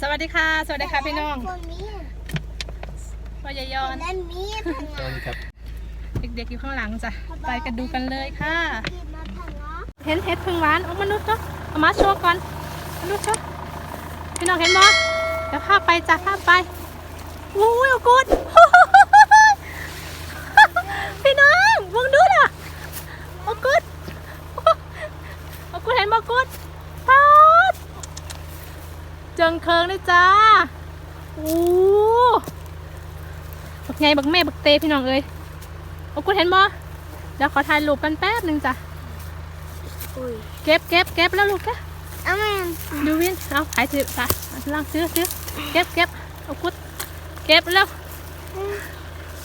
สวัสดีค่ะ สวัสดีค่ะพี่น้องคนนี้พ่อยายอนและมีดพังสวัสดีครับเด็กๆอยู่ข้างหลังจ้ะไปกันดูกันเลยค่ะที่มาพังเนาะเห็นเห็ดพึ่งหวานเอามาดูจ้ะเอามาโชว์ก่อนมาดูจ้ะพี่น้องเห็นมั้เดี๋ยวพาไปจ้ะพาไปโอ้ยเอากุดพี่น้องมองดูน่ะเอากุดเอากุดเห็นบ่กุดป๊าด เจิงเคิงเลยจ้าโอ้บักไงบักแม่บักเตพี่น้องเอ้ยเอากุดเห็นบ่เดี๋ยวขอถ่ายรูปกันแป๊บหนึ่งจ้ะเก็บเก็บเก็บแล้วลูกแกเอาแม่ดูวินเอาขายถือจ้ะล่างซื้อซื้อเก็บเก็บเอากุดเก็บแล้ว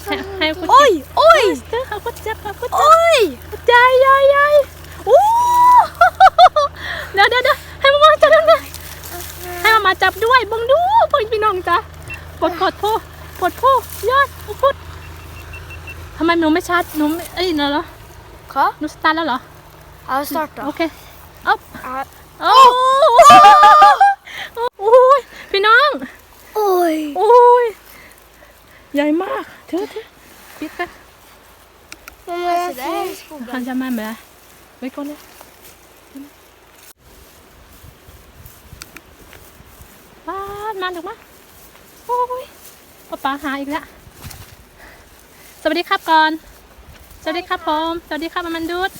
ให้ให้กุดโอ้ยโอ้ยซื้อเอากุดเจ็บเอากุดเจ็บ โอ้ย ใหญ่ใหญ่ใหญ่โอ้ เดี๋ยวเดี๋ยวเดี๋ยวให้มามาจับด้วยให้มามาจับด้วยเบังดูเบังพี่น้องจ้ะกดกดโพกดโพยอดเอากุดทำ ไมหนูไม่ชัดหนูไม่เอ้ยเนอะเหรอขอหนูสตาร์ทแล้วเหรอเอาสตาร์ทโอเคเอาเอาโอ้โอ้ยพี่น้องโอ้ยโอ้ยใหญ่มากเถอะเถอะปิดไปมันมาได้หันจะมาไหมไว้ก่อนเลยป้าดมาถูกไหมโอ้ยป้าป๋าหาอีกแล้วส วัสดีครับก่อน สวัสดีครับผม สวัสดีครับมันดูด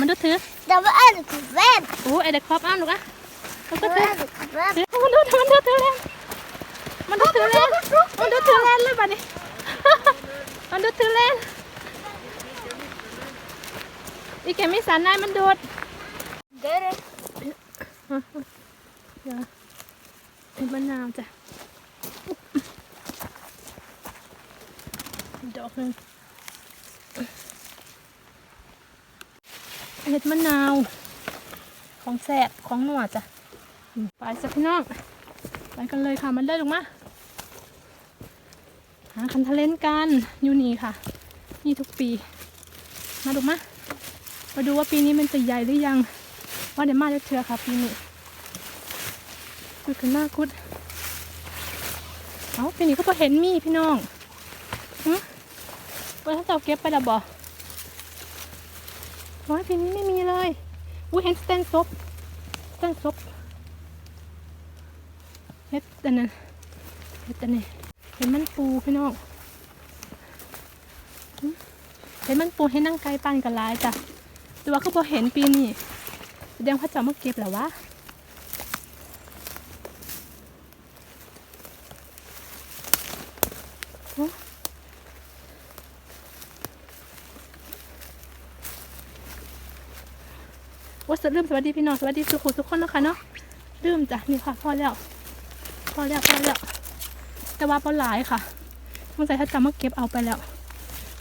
มันดูดถือเดี๋ยวอ่านคือแว่นโอ้ไอเด็กครอบอ้ามลูกอะมันก็เดี๋ยวถืออ่านคือแว่นถือมันดูมันดูถือแลนมันดูถือแลนมันดูถือแลนเลยบัดนี้มันดูถือแลนอีแกไม่สานนายมันดูดเดี๋ยวเดี๋ยวเป็นมะนาวจ้ะ ดอกหนึ่งเห็ดมะนาว ของแสบของหนวดจ้ะ ไปสักพี่น้อง ไปกันเลยค่ะ มันได้ลงมาหาคันทะเลนกันอยู่นี่ค่ะ นี่ทุกปี มาดูมามาดูว่าปีนี้มันจะใหญ่หรือยัง ว่าเดี๋ยวมาจะเชื่อค่ะปีนี้คุยกันมากคุด เอาปีนี้ก็พอเห็นมีพี่น้องหึ ว่าถ้าเจ้าเก็บไปและบ่โอ้ยปีนี้ไม่มีเลยอุ้ยเห็นสแตนซบสแตนซบเฮ็ดอันนั้นเฮ็ดอันนี้เห็นมันปูพี่น้องเห็นมันปูให้นั่งไกลปานกันหลายจ้ะแต่ว่าก็พอเห็นปีนี้แสดงเขาเจะเอามาเก็บแล้ววะ ว่า จะลืมสวัสดีพี่น้องสวัสดีสุขุทุกคนนะคะเนาะลืมจ้ะนี่ค่ะพอแล้วพอแล้วพอแล้วแต่ว่าพอหลายค่ะสงสัยถ้าจำมาเก็บเอาไปแล้ว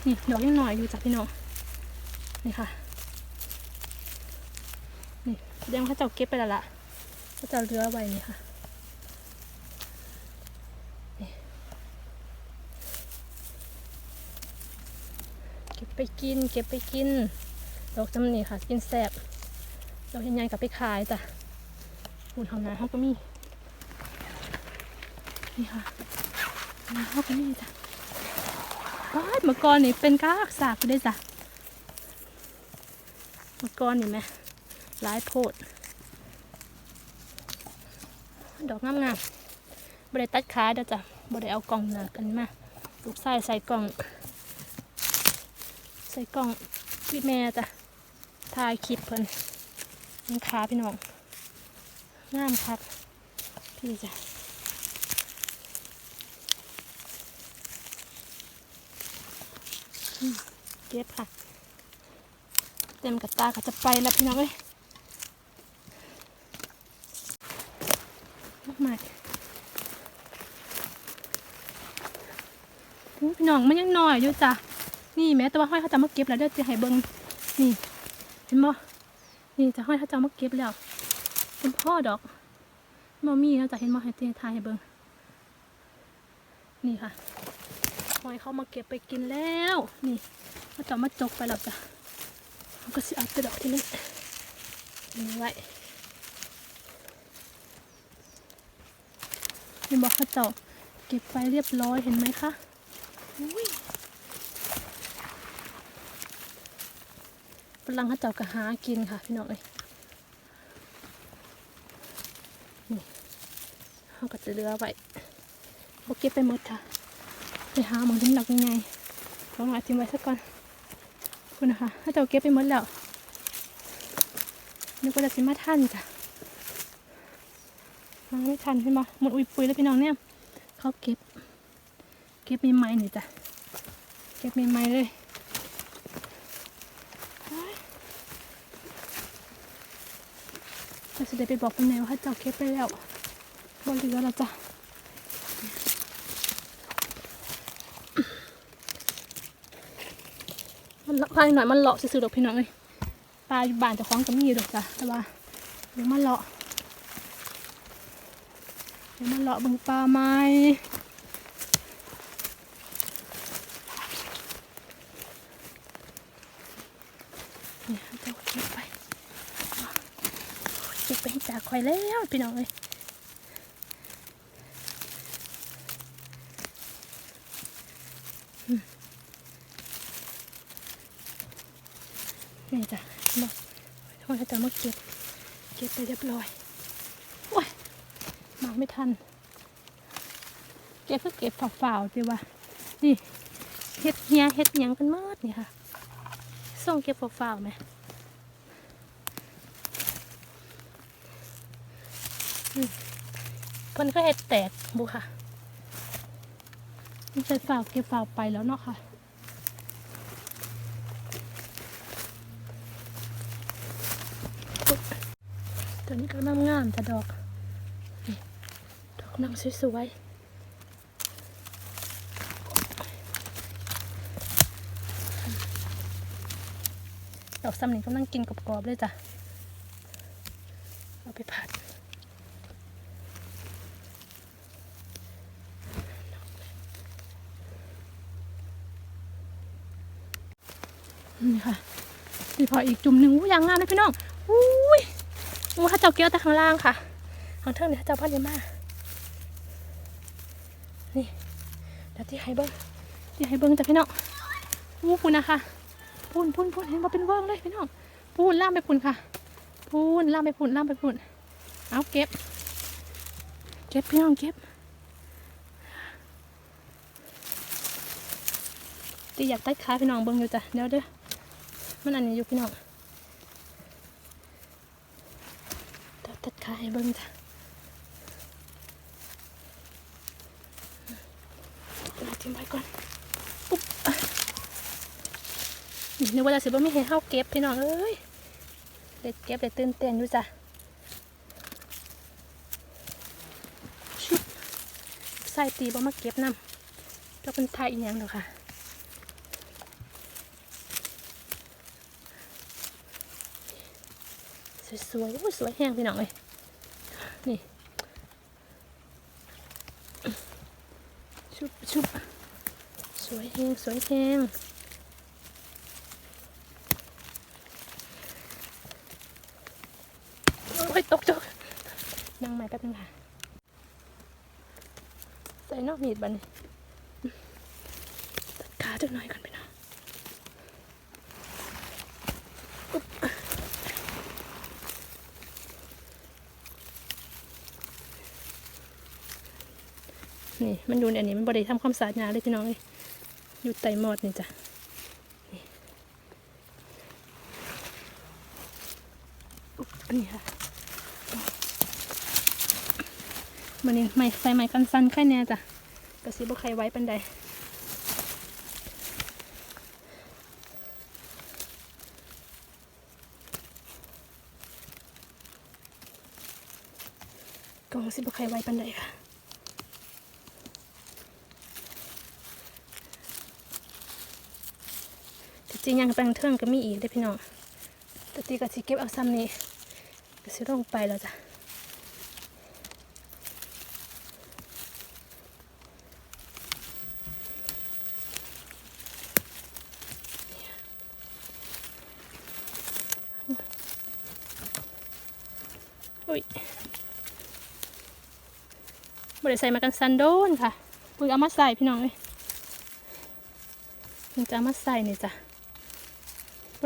นี่ดอกยังหน่อยอยู่จ้ะพี่น้องนี่ค่ะนี่แดงว่าเขาจ้าเก็บไปแล้วล่ะเขาจะเรือไว้นี่ค่ะเก็บไปกิน เก็บไปกินดอกจำนี่ค่ะ กินแซ่บ ดอกใหญ่ๆกับไปขายจ้ะหุ่นทำนาเขาก็มี นี่ค่ะนาเขาก็มีจ้ะว้ายเมื่อก่อนนี่เป็นกากสากได้จ้ะมื่อก่อนนี่ไหมหลายโพด ดอกงามๆบ่ได้ตัดขาเด้อจ้ะบ่ได้เอากล่องหนากันมาลูกใส่ใส่กล่อง ใส่กล่องพี่แม่จ้ะถ่ายคลิปเพิ่น นขาพี่น้องงามครับพี่จ้ะเก็บค่ะ เต็มกระตาก็จะไปแล้วพี่น้องเอ้ยมากมายพี่น้องมันยังน้อยอยู่จ้ะนี่แม้แต่ว่าห้อยเขาจะมาเก็บแล้วเดี๋ยวจะให้เบิ่งนี่ เห็นบ่ นี่จะห้อยเขาจะเอามาเก็บแล้วเป็นพ่อดอกมอมีแล้วจะเห็นบ่ให้เตทายเบิงนี่ค่ะห้อยเขามาเก็บไปกินแล้วนี่เขาจะเอามาจกไปแล้วจ้ะเขาก็สิเอาแต่ดอกที่นี่นี่ไว้เห็นบอกเขาเจ้าเก็บไปเรียบร้อยเห็นไหมคะอุ้ย ฝรั่งเขาเจ้าก็หากินค่ะ พี่น้องเอ้ยนี่เขาก็จะเลือไว้บเก็บไปหมดค่ะ ไปหาหมองที่หลักยังไงลองเอาทิ้งไว้สักก่อนคุณนะคะถ้าเจ้าเก็บไปหมดแล้วนึกว่าจะสิมาท่านจ้ะมาไม่ทันใช่ไหมหมดอุ้ยปุยแล้วพี่น้องเนี่ยเขาเก็บ เก็บใหม่ๆหน่อยจ้ะเก็บใหม่ๆเลยเฮ้ยเราจะ ได้ไปบอกคุณนายว่าเขาเจ้าเก็บไปแล้วบเหลือแล้วจ้ะมันเลาะพายหน่อยมันเลาะซื่อๆดอกพี่น้องเลยปลาอยู่บ้านจะคล้องก็มีอยู่ดอกจ้ะแต่ว่าเดี๋ยวมันเลาะเดี๋ยวมันเลาะบึงปลาไม้เนี่ยเจ้าเก็บไปเก็บไปให้จากค อยแล้วพี่น้องเลยนี่จ้ะบอกทอนจะมาเก็บ เก็บไปเรียบร้อย โอ้ย มาไม่ทัน เก็บเพื่อเก็บฝ่าวๆดีว่านี่เฮ็ดเฮียเฮ็ดยังกันหมดนี่ค่ะ ส่งเก็บฝ่าวๆไหมอืม เพิ่นก็เฮ็ดแตกบุค่ะนี่ใส่ฝาวเก็บฝาวไปแล้วเนาะค่ะตัวนี้ก็งามงามๆแต่ดอก ดอกนางสวยๆดอกซ้ำนี่ก็นั่งกินกรอบๆเลยจ้ะ เอาไปผัด นี่ค่ะนี่พออีกจุ่มหนึ่งอู้ยางงามเลยพี่น้องอุ้ยงูข้าเจ้าเกี้ยวแต่ข้างล่างค่ะข้างเทิงเนี่ยข้าเจ้าพันยมานี่เดี๋ยวที่ให้เบิ้งที่ให้เบิ้งจ้ะพี่น้องอู้คุณนะคะพูนพูนพูนเห็นมาเป็นเบิ้งเลยพี่น้องพูนล่ามไปพูนค่ะพูนล่ามไปพูนล่ามไปพูนเอาเก็บ เก็บพี่น้องเก็บตีอยากตัดขาพี่น้องเบิ้งอยู่จ้ะเดี๋ยวเด้อ มันอันนี้อยู่พี่น้องตัดตัดขาให้เบิ่งจ้ะเอาทิ้งไว้ก่อนปุ๊บนึกว่าจะสิบ่มีให้เฮาเก็บพี่น้องเอ้ยเด็ดเก็บเด็ดตื่นเต้นอยู่จ้ะชุบใส่ตีบ่มาเก็บน้ำก็เป็นไทยอีหยังดอกค่ะ สวยๆโอ้ยสวยแห้งพี่น้องเลยนี่ ชุบชุบสวยแห้งสวยแห้งโอ้ยตกจกนั่งใหม่แป๊บนึงค่ะ ใส่นอกมีดบันนี่ตัดขาจักหน่อยก่อนพี่น้องอุ๊บ นี่มันดูเนี่ยอันนี้มันบริทำความสะอาดงาเลยพี่น้องเลยอยู่ไตหมอดนี่จ้ะนี่ค่ะมันนี่ไม่ใส่ไม้กันสั้นแค่เนี้ยจ้ะกระซิบใครไว้ปันใดกองสิบใครไว้ปันใดค่ะ จริงยังแปลงเทิงก็มีอีกได้พี่น้องแต่ตีก็สิเก็บเอาซ้ำนี้ก็สิลงไปแล้วจ้ะอุ้ยบริใส่มากันซันโดนค่ะเพิ่งเอามาใส่พี่น้องเลยเพิ่งจะมาใส่นี่จ้ะ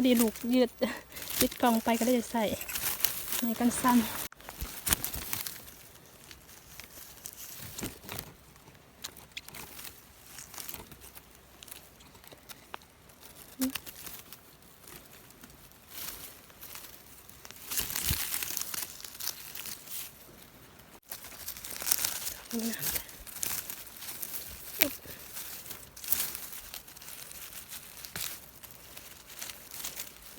พอดีลูกยืดยึดกล่องไปก็เลยจะใส่ในกันสั้น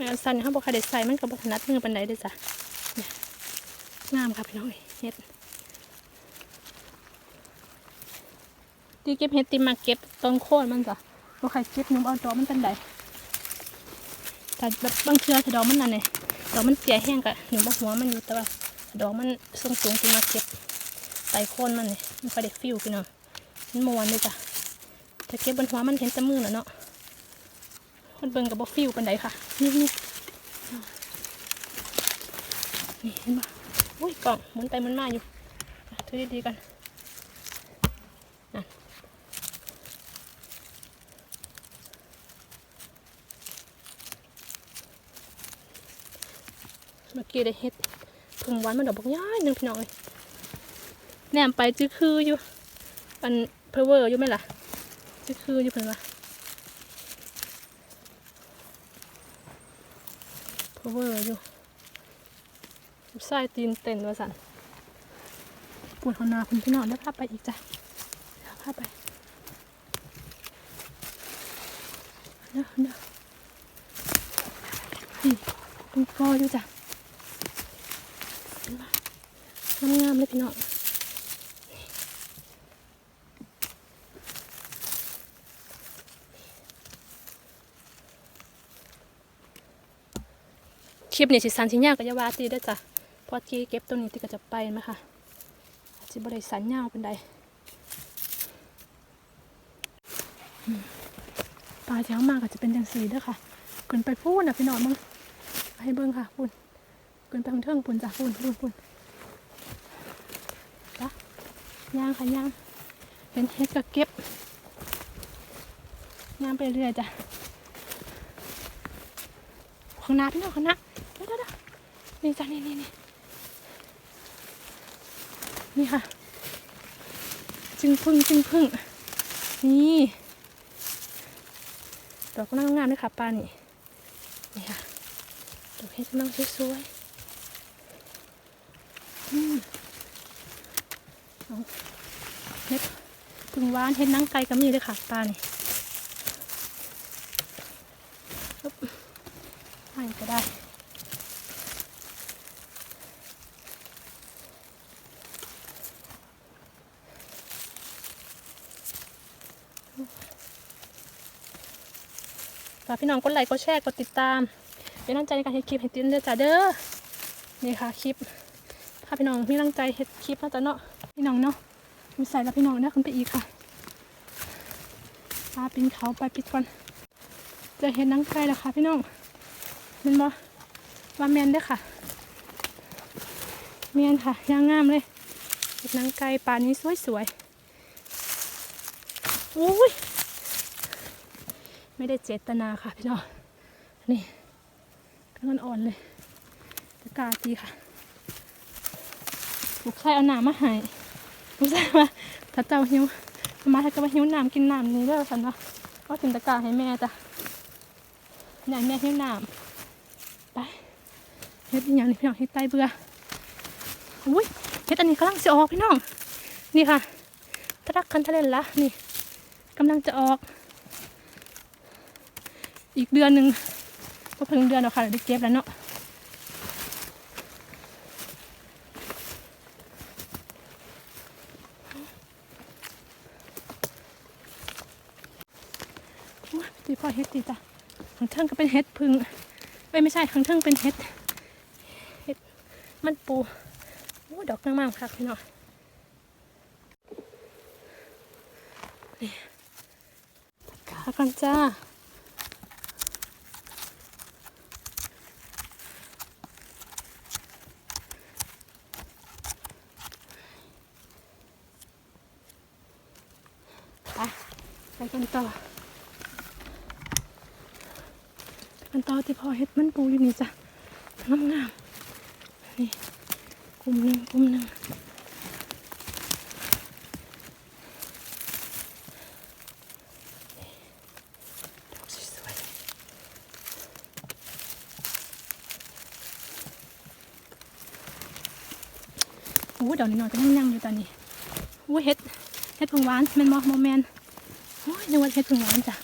นะ ในกันซันเขาบอกใครได้ใส่มันกับบถนัดมือปันไดเด้จ้ะงามค่ะพี่น้องเฮ็ดตีเก็บเฮ็ดตีมาเก็บต้นโคนมันจ้ะบ่ใครเก็บหนุ่มเอาดอกมันปันไดแต่แบบบางเทื่อถ้าดอกมันนั่นเนี่ยดอกมันเสียแห้งกะหนุ่มบ่หัวมันอยู่แต่ว่าดอกมันทรงสูงตีมาเก็บไตโคนมันเนี่ยมันค่อยได้ฟิวพี่น้องมันมวนเลยจ้ะถ้าเก็บบนหัวมันเห็นแต่มือน่ะเนาะมันเบิ่งกับบ่ฟิวปันไดค่ะนี่นี่ นี่เห็นปะอุ้ยกล่องหมุนไปหมุนมาอยู่ถือดีๆกันนั่นเมื่อกี้ได้เฮ็ดผึ่งหวันมันดอกบักย้ายหนึ่งพี่น้องเลยแนมไปจื้อคืออยู่อันเพอเวอร์อยู่ไหมล่ะจื้อคืออยู่เพิ่นว่าเพอเวอร์อยู่ ใส่ตีนเต้นว่าสันปวดหัวนาคุณพี่น้องแล้วพาไปอีกจ้ะเดี๋ยวพาไปเดี๋ยวเดี๋ยวนี่เป็นกออยู่จ้ะงามๆเลยพี่น้องคลิปนี้สิสันสิยากก็จะว่าตีได้จ้ะ พอที่เก็บตัวนี้ที่ก็จะไปไหมคะจะบริสันยาวเป็นใดปลาเช้ามากก็จะเป็นจังสีเด้อค่ะขึ้นไปพูนนะพี่น้องมึงให้เบิ้งค่ะพูนขึ้นไปทางเทิงพูนจ้ะพูนพูนพูนจ้ะย่างค่ะย่างเห็นเฮ็ดก็เก็บย่างไปเรื่อยจ้ะข้างหน้าพี่น้องข้างหน้าเดี๋ยวเดี๋ยวเดี๋ยวนี่จ้ะนี่นี่นี่ นี่ค่ะ จึงพึ่งจึงพึ่ง นี่ ดอกก็น่างามด้วยค่ะป้านี่ นี่ค่ะ ดอกเห็ดกำลังสวยๆอืมเอาเห็ดพึ่งหวานเห็ดนังไก่ก็มีเลยค่ะป้านี่ปึ๊บให้ก็ได้ ฝากพี่น้องกดไลค์กดแชร์กดติดตามเป็นกำลังใจในการเฮ็ดคลิปให้ติดเด้อจ้าเด้อนี่ค่ะคลิปพาพี่น้องมีกำลังใจเฮ็ดคลิปนะจ๊ะเนาะพี่น้องเนาะมีใส่แล้วพี่น้องนะขึ้นไปอีกค่ะพาปีนเขาไปปิดก่อนจะเห็นนังไก่แล้วค่ะพี่น้องเห็นบ่ว่าแมนเด้ค่ะแมนค่ะย่างงามเลยนังไก่ป่านี้สวยๆอุ้ย ไม่ได้เจตนาค่ะพี่น้องนี่กำลังอ่อนเลยตะกร้าตีค่ะลูกชายเอาน้ำมาให้ลูกชายว่าถ้าเจ้าหิวมาถ้าเกิดว่าหิวน้ำกินน้ำนี่เด้อสันว่าก็ถึงตะกร้าให้แม่จ้ะอยากแม่หิวน้ำไปเฮ็ดอย่างนี้พี่น้องเฮ็ดไตเบื่ออุ้ยเฮ็ดอันนี้กำลังจะออกพี่น้อง นี่ค่ะตะรักคันทะเลนละนี่กำลังจะออก อีกเดือนหนึ่งก็เพิ่งเดือนแล้วค่ะได้เก็บแล้วเนาะโอ้ยตีพ่อเฮ็ดตีจ้ะข้างเทิงก็เป็นเฮ็ดพึ่งเอ้ยไม่ใช่ข้างเทิงเป็นเฮ็ดเฮ็ดมันปูโอ้ดอกงามๆค่ะพี่น้องนี่กากันจ้า ไปกัน ต่อไปกันต่อที่พอเฮ็ดมันปูอยู่นี่จ้ะงามงามๆนี่กลุ่มหนึ่งกลุ่มหนึ่งดอกสวยๆโอ้ดอกนี้หน่อยก็ยังยังอยู่ตอนนี้โอ้เฮ็ดเฮ็ดผงหวานแมนมอโมแมน นึกว่าเฮ็ดผงหวานจ้ะ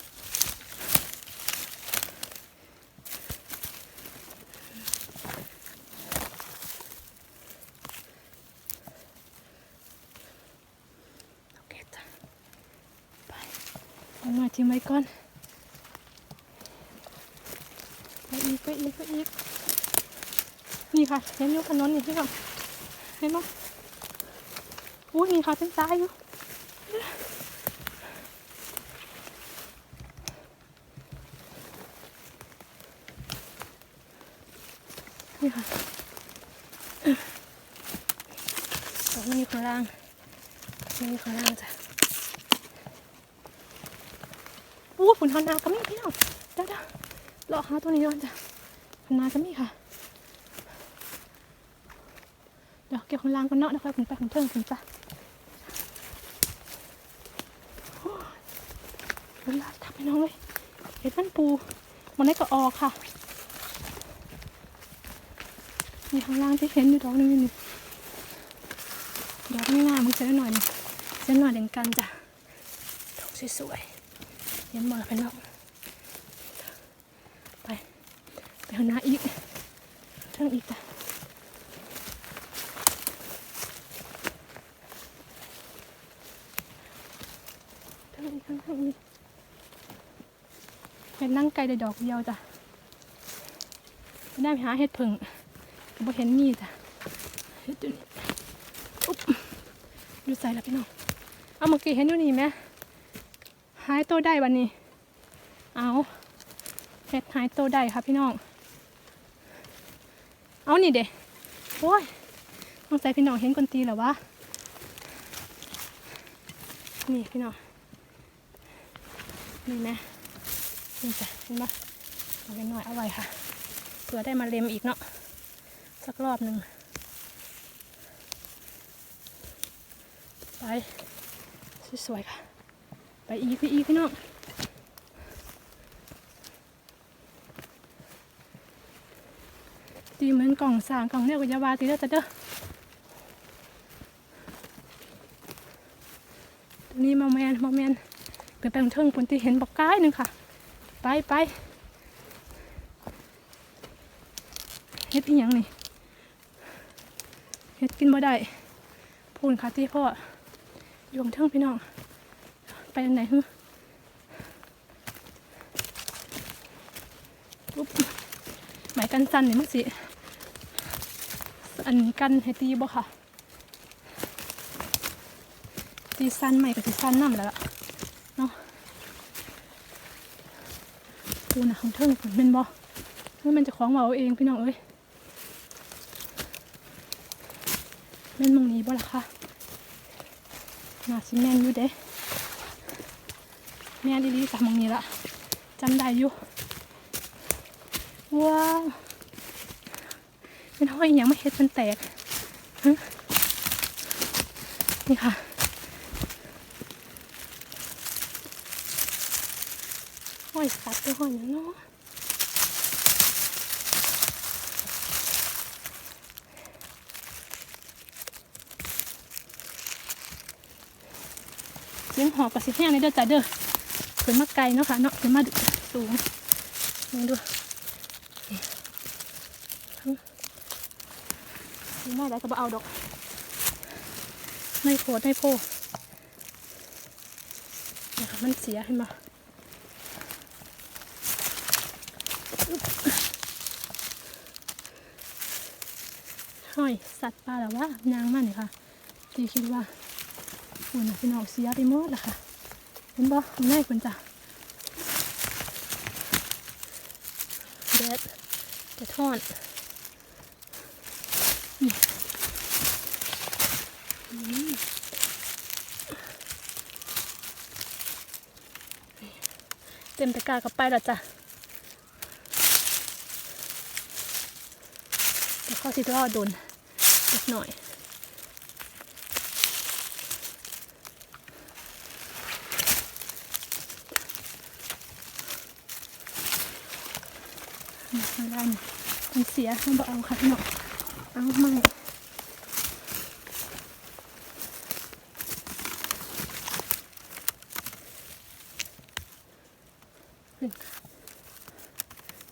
โอเคจ้ะไปมาทิ้งไว้ก่อนไปอีกไปอีกไปอีกนี่ค่ะเห็นยู่ถนนนี่ที่ก่อนเห็นไหมอู้ยนี่ค่ะเป็นซ้ายอยู่ ตรงนี้อยู่ข้างล่างนี่ข้างล่างจ้ะอู้ฝุ่นทานาก็มีพี่น้องเด้อเด้อเลาะหาตัวนี้ก่อนจ้ะทานาก็มีค่ะ เดี๋ยวเก็บข้างล่างก่อนเนาะเดี๋ยวค่อยขึ้นไปข้างเทิงขึ้นจ้ะเวลาทับพี่น้องเลยเห็ดมันปู มันได้ก็ออกค่ะ นี่ข้างล่างที่เห็นอยู่ดอกนึงนี่ดี๋ยวข้างหน้ามึงเจอหน่อยหนึงเจอหน่อยเด่นกันจ้ะดอกสวยๆเย็นหมดแล้วไปน้องไปไปข้างหน้าอีกเทิงอีกจ้ะเทิงอีกข้างๆอีกเห็นนั่งไกลได้ดอกเดียวจ้ะไม่ได้ไปหาเห็ดผึ่ง บ่เห็นนี่จ้ะเห็ดอยู่นี่อุ๊บดูใส่ล้วพี่น้องเอาเมื่อกี้เห็นอยู่นี่ไหมหายตัวได้วันนี้ เอาเห็ดหายตัวได้ค่ะพี่น้อง เอานี่เด้โอ้ยต้องใส่พี่น้องเห็นคนตีเหรอวะนี่พี่น้องนี่นะนี่จ้ะเห็นปะเอาไว้หน่อยเอาไว้ค่ะเผื่อได้มาเล็มอีกเนาะ สักรอบหนึ่งไป สวยๆค่ะ ไปอีกไปอีกพี่น้องตีเหมือนกล่องสางกล่องเนี่ยกับยาวาตีแล้วจ้ะเด้อตัวนี้มาแมนมาแมนเป็นแปลงเทิงผลที่เห็นบอกก้ายหนึ่งค่ะ ไปไปเฮ็ดพี่ยังนี่ เฮ็ดกินบ่ได้พูนค่ะที่พ่ออยู่ของเทิงพี่น้อง ไปทางไหนฮึปุ๊บหมายกันสั้นนี่มั้งสิ อันนี้กันให้ตีบ่ค่ะ ตีสั้นใหม่กับตีสั้นน้ำแล้วล่ะเนาะดูนะของเทิงผมเป็นบ่เมื่อมันจะคล้องเอาเองพี่น้องเอ้ย ม่นมองนี้บ่ล่ะค่ะน่าสิแม่นอยู่เด้แม่นดีๆจากมองนี้ละจำได้อยู่ ว้าวเป็นห้อยอย่างไม่เห็ดมันแตกนี่ค่ะห้อยสัตว์ไปห้อยอย่างเนาะ เลี้ยงหอบกับสิแห้งในเด้อจ้าเด้อเขึ้นมาไกลเนาะค่ะเนาะขึ้นมาสูงมึงดูนี่ทั้งไม่ได้ก็บ่เอาดอกไม่โพดไม่โพนะคะมันเสียขึ้นมาห้อยสัตว์ป่าแล้วว่านางมันค่ะที่คิดว่า ฝุ่นน่ะพี่น้องเสียไปหมดละค่ะ เห็นบ่ข้างในเพิ่นจ้ะแดดจะทอดนี่อืมเต็มตะกร้ากับไปแล้วจ้ะเดี๋ยวเขาสิรอโดนเล็กหน่อย ไม่ได้นะมันเสียมันบอกเอาค่ะพี่น้องเอาไม่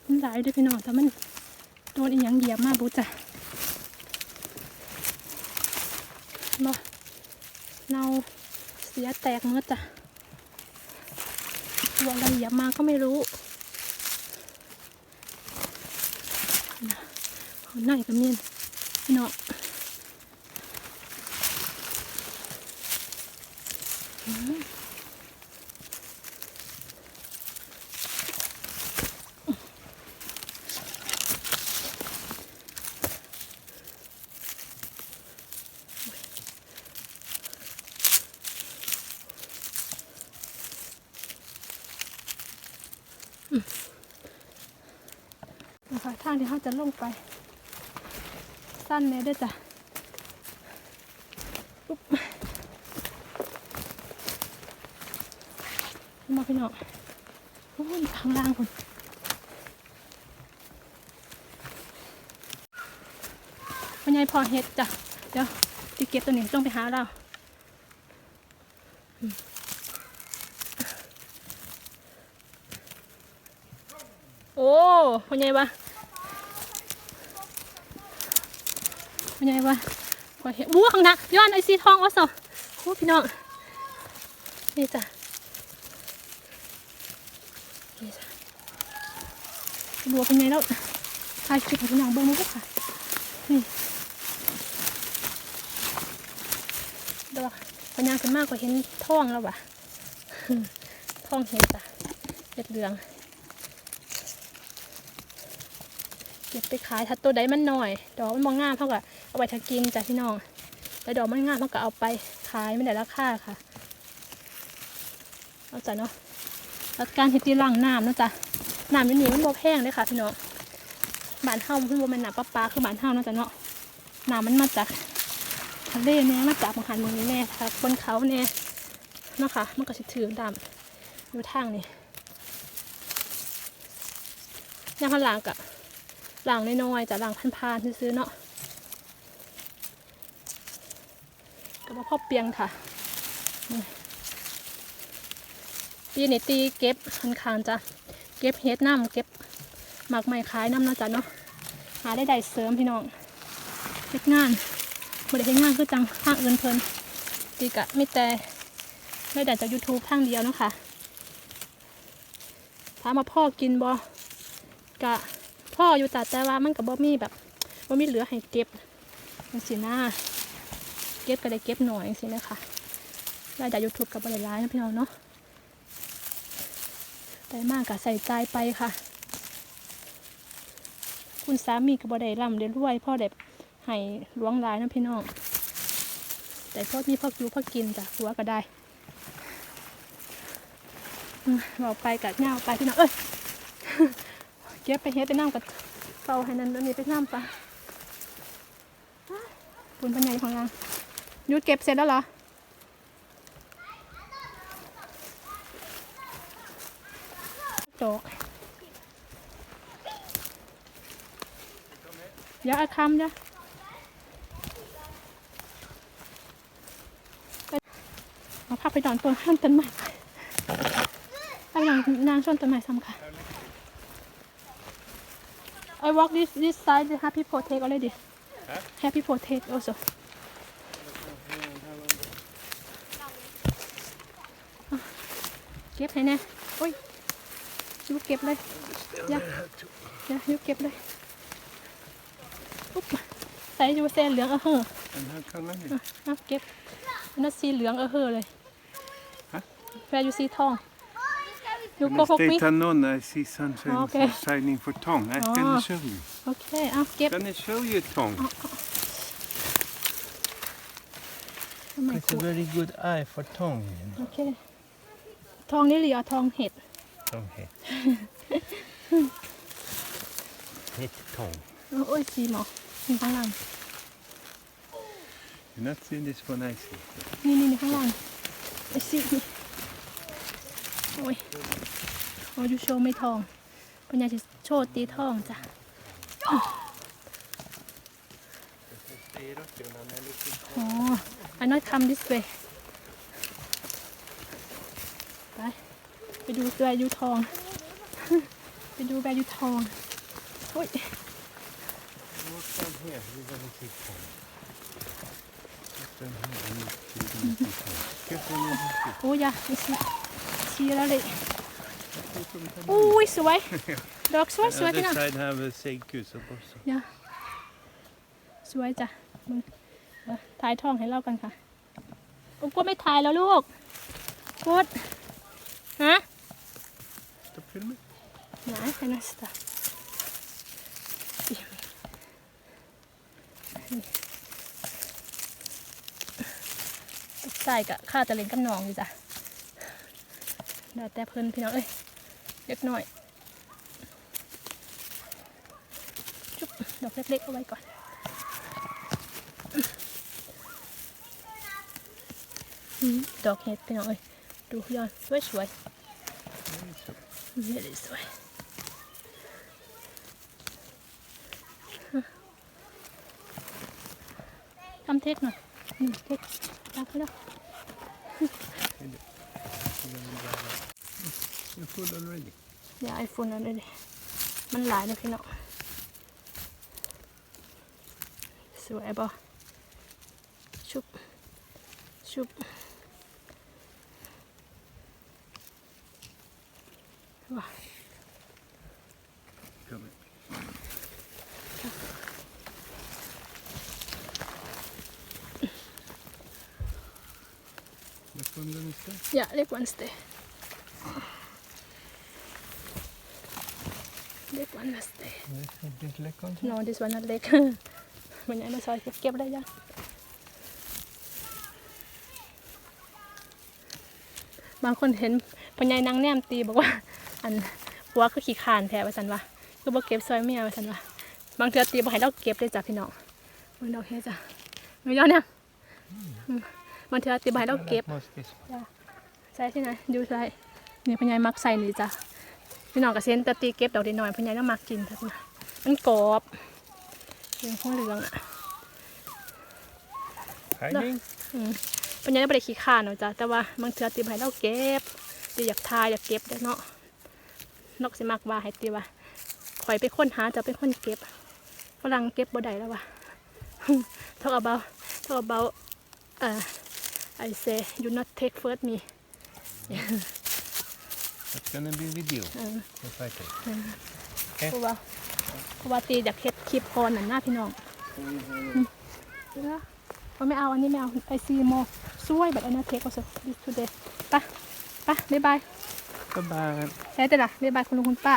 มันหลายด้วยพี่น้องแต่มันโดนอีหยังเหยียบมากบุจ้ะบ่เนาเสียแตกเมื่อจ้ะตัวอะไรเหยียบมาก็ไม่รู้ เอา หน่อยกับเมียนพี่น้องนะคะทางที่เขาจะลงไป สั้นเลยด้วยจ้ะปุ๊บมาพี่น้องโอ้ยข้างล่างคนวันยายพอเฮ็ดจ้ะ เดี๋ยวตีเก็บตัวนี้ต้องไปหาเราโอ้วันยายวะ เป็นไงวะกว่าเห็นวู้ข้างหน้าย้อนไอซีทองวะสอโอ้พี่น้องนี่จ้ะนี่จ้ะบัวเป็นไงแล้วถ่ายคลิปให้พี่น้องเบิ้งมั้งค่ะนี่ดอกพญางขึ้นมากกว่าเห็นทองแล้วว่ะทองเห็นจ้ะเห็ดเหลืองเก็บไปขายถ้าตัวใดมันหน่อย ดอกมันมองงามเท่ากับ เอาไปทากินจ้ะพี่น้องแต่ดอกมันงามเท่ากับเอาไปขายไม่ได้ราคาค่ะเอาจ้ะเนาะแล้วการเฮ็ดที่ล่างน้ำเนาะจ้ะน้ำอยู่นี่มันบ่แพงเลยค่ะพี่น้องบ้านเฮาคือบ่แม่นน้ำประปาคือบ้านเฮานะจ้ะเนาะน้ำมันมาจากทะเลแน่มาจากมหันเมืองนี้แน่ค่ะบนเขาแน่เนาะค่ะมันก็สิถือดำอยู่ทางนี่ย่างข้างหลังกะหลังน้อยๆจะหลังพันๆซื้อๆเนาะ มาพ่อเปียงค่ะปีนี้ตีเก็บคันคางจ้ะเก็บเฮ็ดน้ำเก็บหมากไม้ขายน้ำนะจ้ะเนาะหาได้ได้เสริมพี่น้องเฮ็ดงานบ่ได้เฮ็ดงานคือจังทางอื่นเพิ่นตีกะไม่แต่ไม่ได้จาก YouTube ทางเดียวเนาะค่ะถามาพ่อกินบ่กะพ่ออยู่แต่แต่ว่ามันกับบ่มีแบบบ่มีเหลือให้เก็บจังสินะ เก็บก็ได้เก็บหน่อยสินะคะรายจากยูทูบกับบริร้ายนะพี่น้องเนาะได้มากกับใส่ใจไปค่ะ คุณสามีกับบริร่ำได้รวยพ่อได้ให้หลวงหลายนะพี่น้อง แต่พ่อมีพ่ออยู่พ่อกินจ้ะหัวก็ได้อืมเราไปกับเงาไปพี่น้องเอ้ยเก็บไปเฮ็ดไปน้ำกับเตาให้นั่นแล้วนี่ไปน้ำปะบุญปัญญาของนาง ยุดเก็บเสร็จแล้วเหรอดอกอย่าอาคำจ้ะมาพักไปนอนตัวข้างต้นไม้ไปนางนางชนต้นไม้ซ้ำค่ะ I walk this this side. The happy potato already. Huh? Happy potato also. อะ เก็บให้แน่โอ้ยยูเก็บเลยอย่าอย่ายูเก็บเลยปุ๊บใส่ยูเส้นเหลืองเออเฮ้อ Den här kan man อะอะเก็บนั่นสีเหลืองเออเฮ้อเลยฮะแฟร์ยูสีทองยู You โกหก must มิ take none. I see sunshine Okay. shining for tongue. I Ah. can show you. โอเคเอาเก็บ Can I show you tongue? ทำไม It's ขู a ด very good eye for tongue. you know. โอเคทองนี่เหลียวทองเห็ด Tång hit. Hit tång. โอ้ยสีหมอนี่ข้างล่าง You not seen this one I see. นี่นี่นี่ข้างล่างไอ้สีนี่โอ้ยโอ้ยดูโชว์ไม่ทองปัญญาจะโชว์ตีทองจ้ะอ๋อ I not come this way ไป ไปดูแวร์ยูทอง ไปดูแวร์ยูทองโอ้ย Walk down here. You're gonna see tång. Walk down here and you- you're gonna see tång. Careful, you don't see. โอ้ยอยาไม่ชี้ชี้แล้วเลย Careful, come อุ้ on. ยสวย ดอกสวยสวย Other พี่น้อง side have a seggkusa också. อย่าสวยจ้ะมึงเออถ่ายทองให้เล่ากันค่ะโอ้กลัวไม่ถ่ายแล้วลูกกดฮะ Stop filming. ไหนให้นะสตาใส่กะข้าตะเลงกับน้องอยู่จ้ะเดี๋ยวแต่เพิ่นพี่น้องเอ้ยเล็กน้อยจุ๊บดอกเล็กๆเอาไว้ก่อนดอกเห็ดพี่น้องเอ้ยดูยอดสวยสวยๆเห็ดสวย เทคหน่อยนี่เทคตามไปแล้ว You're full already. เดี๋ยวไอโฟนนั่นเลยมันหลายนะพี่น้องสวยบ่ชุบ ชุบว้า Come in. Which one gonna stay? อย่าเรียกวันสเตย์เรียกวันสเตย์ This one, this leg on? no this one not เล็กมันยังมาซอยเก็บเก็บได้ยังบางคนเห็นพญายนางแนมตีบอกว่า อันหัวคือขี้ขานแท้ว่าสันว่าคือบ่เก็บซอยเมียว่าสันว่าบางเทื่อตีบ่ให้เราเก็บเลยจ้ะพี่น้องมันดอกเฮ็ดจ้ะไม่ยอมเนี่ยอืมบางเทื่อตีบ่ให้เราเก็บ Most this one. ใส่ที่ไหนดูใส่นี่พญายมักใส่นี่จ้ะพี่น้องกับเซนแตตีเก็บดอกเดียวหน่อยพญายน่ามักกินครับนะมันกรอบเหลืองหัวเหลืองอะ Hiding? อืมพญายไม่ได้ขี้ข้านเนาะจ้ะแต่ว่าบางเทื่อตีบ่ให้เราเก็บตีอยากทายอยากเก็บได้อเนาะนกสิมักว่าให้ตีว่าข่อยไปค้นหาจะเป็นคนเก็บฝรั่งเก็บบ่ได้แล้วว่ะ talk about talk about เอ่อ I say you not take first me That's gonna be video เออ if I take. เพราะว่าเพราะว่าตีอยากเฮ็ดคลิปพรน่ะหน้าพี่น้องเดี๋ยวนะเอาไม่เอาอันนี้ไม่เอาไอซีโมสวยแบบอันนั้นเทคเอาสิ this today ไปไปบ๊ายบาย Bye-bye. ใช้แต่ละบ๊ายบายคุณลุงคุณป้า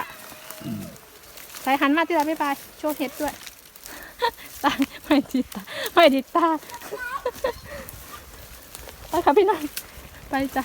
ใส่หันมาที่ละบ๊ายบายโชว์เห็ดด้วยตาไม่ดีตาไม่ดีตาไปค่ะพี่น้องไปจ้ะ